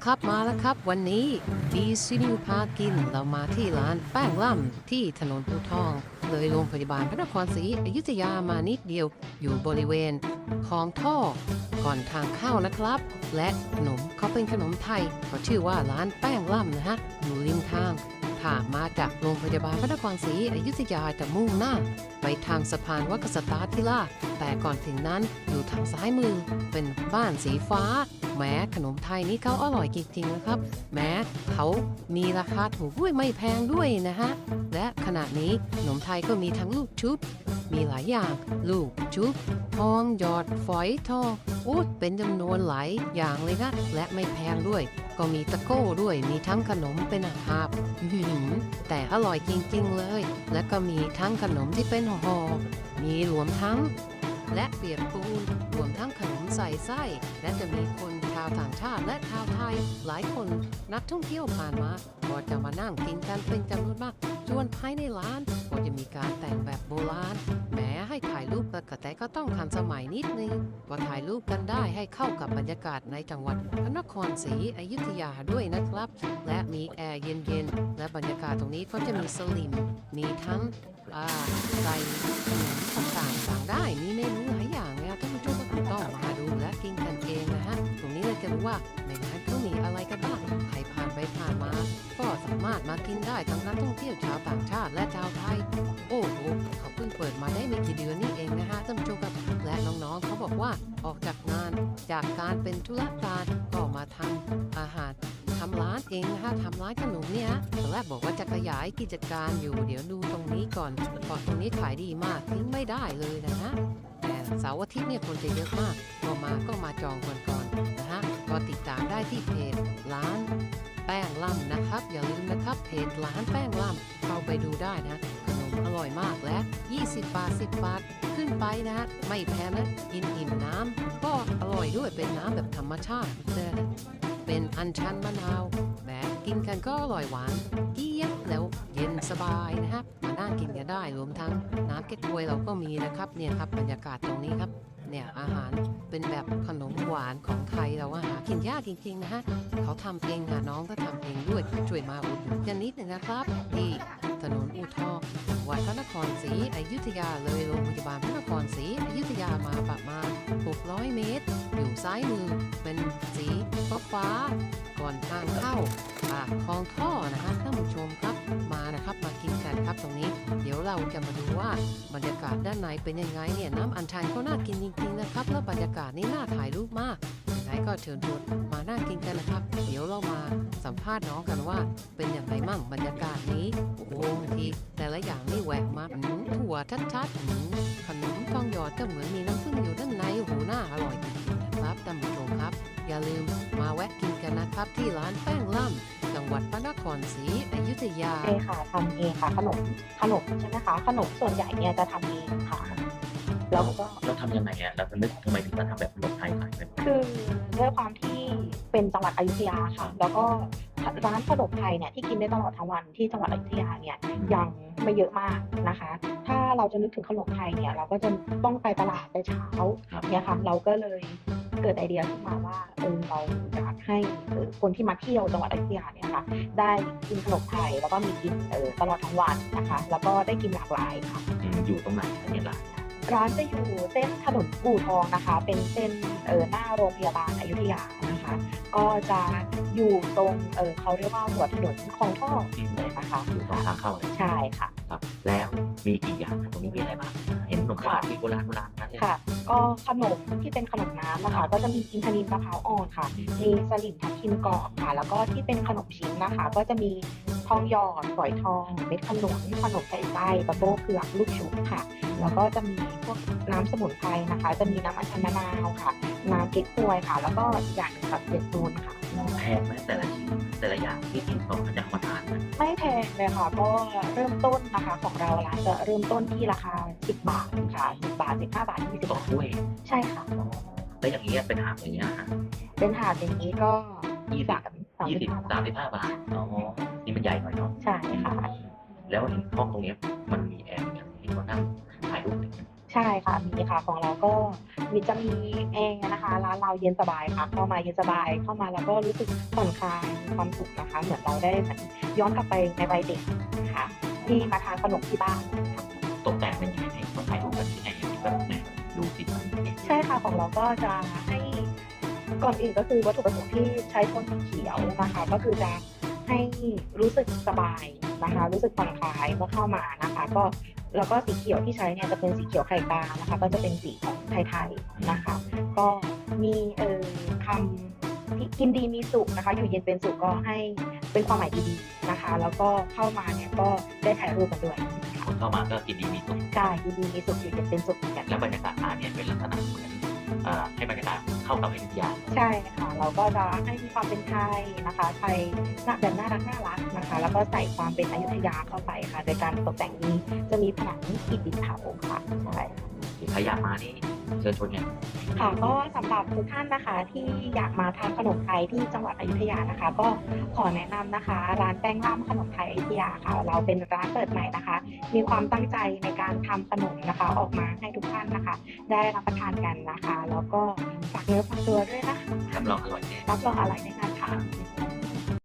แล้วครับมาแล้วครับ วันนี้ดีซินิวพากินเรามาที่ร้านแป้งล่ำที่ถนนภูทอง เลยโรงพยาบาลพระนครศรีอยุธยามานิดเดียว อยู่บริเวณคลองท่อ ก่อนทางเข้านะครับ และขนมเขาเป็นขนมไทยเขาชื่อว่าร้านแป้งล่ำนะฮะอยู่ริมทาง ถ้ามาจากโรงพยาบาลพระนครศรีอยุธยาจะมุ่งหน้า ไปทางสะพานวัคสตริย์ธิราแต่ก่อนถึงนั้นอยู่ทางซ้ายมือเป็นบ้านสีฟ้าแม้ขนมไทยนี่เขาอร่อยจริงๆนะครับ แม้เขามีราคาถูกด้วยไม่แพงด้วยนะฮะ และขณะนี้ขนมไทยก็มีทั้งลูกชุบ มีหลายอย่าง ลูกชุบทองหยอดฝอยทองอุดเป็นจำนวนหลายอย่างเลยนะ และไม่แพงด้วย ก็มีตะโก้ด้วยมีทั้งขนมเป็นอาหารแต่อร่อยจริงๆเลย และก็มีทั้งขนมที่เป็นห่อมีรวมทั้ง และเปียกปูนรวมทั้งขนมใส่ไส้ และจะมีคนชาวต่างชาติและชาวไทย หลายคนนักท่องเที่ยวผ่านมาก็จะมานั่งกินกันเป็นจำนวนมากส่วนภายในร้านก็จะมีการแต่งแบบโบราณ นึงก็ถ่ายรูปกันได้ให้เข้ากับบรรยากาศในจังหวัดพระนครศรีอยุธยาด้วยนะครับ และมีแอร์เย็นๆ และบรรยากาศตรงนี้ก็จะมีสลิม มีทั้งอ่าใส่ต่างๆสั่งได้ มีเมนูหลายอย่างเลยครับท่านผู้ชมก็ต้องมาดูและกินกันเองนะฮะ ตรงนี้เราจะรู้ว่าในร้านเขามีอะไรกันบ้างใครผ่านไปผ่านมา ก็สามารถมากินได้ทั้งนักท่องเที่ยวชาวต่างชาติและชาวไทย โอ้โหเขา ปิดมาได้ไม่กี่เดือนนี่เองนะฮะท่านผู้ชมครับและน้องๆเขาบอกว่าออกจากงานจากการเป็นธุรการก็มาทำอาหารทำร้านเองนะฮะทำร้านขนมเนี่ยตอนแรกบอกว่าจะขยายกิจการอยู่ เดี๋ยวดูตรงนี้ก่อนเพราะตรงนี้ขายดีมากทิ้งไม่ได้เลยนะฮะแต่เสาร์อาทิตย์เนี่ยคนจะเยอะมากก็มาก็มาจองก่อนก่อนๆนะฮะก็ติดตามได้ที่เพจร้านแป้งล่ำนะครับ อย่าลืมนะครับเพจร้านแป้งล่ำเข้าไปดูได้นะขน อร่อยมากและ 20 บาท 10 บาท ขึ้นไปนะฮะ ไม่แพงนะกินอิ่มน้ำก็อร่อยด้วยเป็นน้ำแบบธรรมชาติเเป็นอัญชันมะนาวแบบกินกันก็อร่อยหวานเจี๊ยบแล้วเย็นสบายนะครับมานั่งกินกันได้รวมทั้งน้ำเก๊กฮวยเราก็มีนะครับเนี่ยครับบรรยากาศตรงนี้ครับเนี่ยอาหารเป็นแบบขนมหวานของไทยเราว่าหากินยากจริงๆนะฮะเขาทำเองค่ะน้องก็ทำเองด้วยช่วยมาอุดหนุนกันนิดหนึงนะครับที่ ถนนอูทองจังหวัดพระนครศรีอยุธยาเลยโรงพยาบาลพระนครศรีอยุธยามาประมาณ 600 เมตร อยู่ซ้ายมือเป็นสีฟ้าฟ้าก่อนทางเข้าปากคลองท่อนะฮะท่านผู้ชมครับมานะครับมากินกันครับตรงนี้ เดี๋ยวเราจะมาดูว่าบรรยากาศด้านในเป็นยังไงเนี่ยน้ำอัญชันก็น่ากินจริงๆนะครับ แล้วบรรยากาศนี่น่าถ่ายรูปมาก ไงก็เชิญชวนมานั่งกินกันนะครับ เดี๋ยวเรามาสัมภาษณ์น้องกันว่า เป็นอย่างไรมั่งบรรยากาศนี้ โอ้โหบางทีแต่ละอย่างนี่แหวกมาอืมถั่วชัดๆอืมขนมทองหยอดก็เหมือนมีน้ำผึ้งอยู่ด้านในโอ้โหน่าอร่อยจริงๆนะครับท่านผู้ชมครับ อย่าลืมมาแวะกินกันนะครับ ที่ร้านแป้งล่ำจังหวัดพระนครศรีอยุธยาใช่ค่ะทำเองค่ะขนมขนมใช่ไหมคะขนมส่วนใหญ่เนี่ยจะทำเองค่ะ แล้วก็เราทำยังไงอะเรานึกทำไมถึงมาทำแบบขนมไทยขายเป็นคือด้วยความที่เป็นจังหวัดอยุธยาค่ะ แล้วก็ร้านขนมไทยเนี่ยที่กินได้ตลอดทั้งวันที่จังหวัดอยุธยาเนี่ยยังไม่เยอะมากนะคะ ถ้าเราจะนึกถึงขนมไทยเนี่ยเราก็จะต้องไปตลาดแต่เช้าครับเนี่ยค่ะเราก็เลยเกิดไอเดียขึ้นมาว่าเออเราอยากให้เออคนที่มาเที่ยวจังหวัดอยุธยาเนี่ยค่ะได้กินขนมไทยแล้วก็มีกินเออตลอดทั้งวันนะคะ แล้วก็ได้กินหลากหลายค่ะอืมอยู่ตรงไหนคะเนี่ยร้าน ร้านจะอยู่เส้นถนนอู่ทองนะคะ เป็นเส้นเออหน้าโรงพยาบาลอยุธยานะคะ ก็จะอยู่ตรงเออเขาเรียกว่าหัวถนนคลองท่อเลยนะคะอยู่ตรงทางเข้าเลยใช่ค่ะ ครับ แล้วมีกี่อย่างครับตรงนี้มีอะไรบ้างเห็ นขนมหวานมีโบราณโบราณนั้นเลยค่ะ ก็ขนมที่เป็นขนมน้ำนะคะก็จะมีอินทนินมะพร้าวอ่อนค่ะ มีสลิมทับทิมกรอบค่ะ แล้วก็ที่เป็นขนมชิ้นนะคะ ก็จะมีทองหยอดฝอยทอง เม็ดขนุนขนมใส่ไส้ตะโก้เผือกลูกชุบค่ะ แล้วก็จะมีพวกน้ำสมุนไพรนะคะ จะมีน้ำอัญชันมะนาวค่ะ น้ำเก๊กฮวยค่ะ แล้วก็อีกอย่างหนึงค่ะเปียกปูนค่ะแพงไหมแต่ละชิ้นแต่ละอย่างที่กินของมันจะ แพงเลยค่ะ ก็เริ่มต้นนะคะของเราร้านจะเริ่มต้นที่ราคา 10 บาทค่ะ10บาท 15 บาท 20ต่อบาทถ้วยใช่ค่ะอ๋อแล้วอย่างนี้ยเป็นถาดอย่างเงี้ยฮะเป็นถาดอย่างนี้ก็ยี่สิบสามสามยี่สิสิบบห้าสาบามทสิบห้าบาทอ๋อนี่มันใหญ่หน่อยเนาะใช่ค่ะ แล้วเห็นห้องตรงเนี้ยมันมีแอร์อย่างที่เขานั่งถ่ายรูปเนี่ยใช่ค่ะมีค่ะของเราก็ มีจะมีแอร์นะคะร้านเราเย็นสบายค่ะ เข้ามาเย็นสบายเข้ามาแล้วก็รู้สึกผ่อนคลายมีความสุขนะคะ เหมือนเราได้เหมือนย้อนกลับไปในวัยเด็กค่ะ ที่มาทานขนมที่บ้านค่ะตกแต่งเป็นยังไงให้คนถ่ายรูปกันที่ไหนแบบไหนดูสิใช่ค่ะของเราก็จะให้ก่อนอื่นก็คือวัตถุประสงค์ที่ใช้โทนสีเขียวนะคะ ก็คือจะให้รู้สึกสบายนะคะ รู้สึกผ่อนคลายเมื่อเข้ามานะคะ ก็ แล้วก็สีเขียวที่ใช้เนี่ยจะเป็นสีเขียวไข่กานะคะ ก็จะเป็นสีของไทยๆนะคะ ก็มีเอ่อคำที่กินดีมีสุขนะคะ อยู่เย็นเป็นสุขก็ให้เป็นความหมายดีๆนะคะ แล้วก็เข้ามาเนี่ยก็ได้ถ่ายรูปกันด้วยค่ะคนเข้ามาก็กินดีมีสุขใช่กินดีมีสุขอยู่เย็นเป็นสุขเหมือนกันแล้วบรรยากาศร้านเนี่ยเป็นลักษณะเหมือน เอ่อให้บรรยากาศเข้ากับอยุธยาใช่ค่ะ เราก็จะให้มีความเป็นไทยนะคะไทยน่าแบบน่ารักน่ารักนะคะ แล้วก็ใส่ความเป็นอยุธยาเข้าไปค่ะ โดยการตกแต่งนี้จะมีผนังอิฐดินเผาค่ะใช่ค่ะใครอยากมานี่เชิญชวนเนี่ยค่ะก็สำหรับทุกท่านนะคะที่อยากมาทานขนมไทยที่จังหวัดอยุธยานะคะ ก็ขอแนะนำนะคะ ร้านแป้งล่ำขนมไทยอยุธยาค่ะ เราเป็นร้านเปิดใหม่นะคะ มีความตั้งใจในการทำขนมนะคะ ออกมาให้ทุกท่านนะคะ ได้รับประทานกันนะคะ แล้วก็ ฝากเนื้อฝากตัวด้วยนะคะรับรองอร่อยแน่รับรองอร่อยแน่นอนค่ะ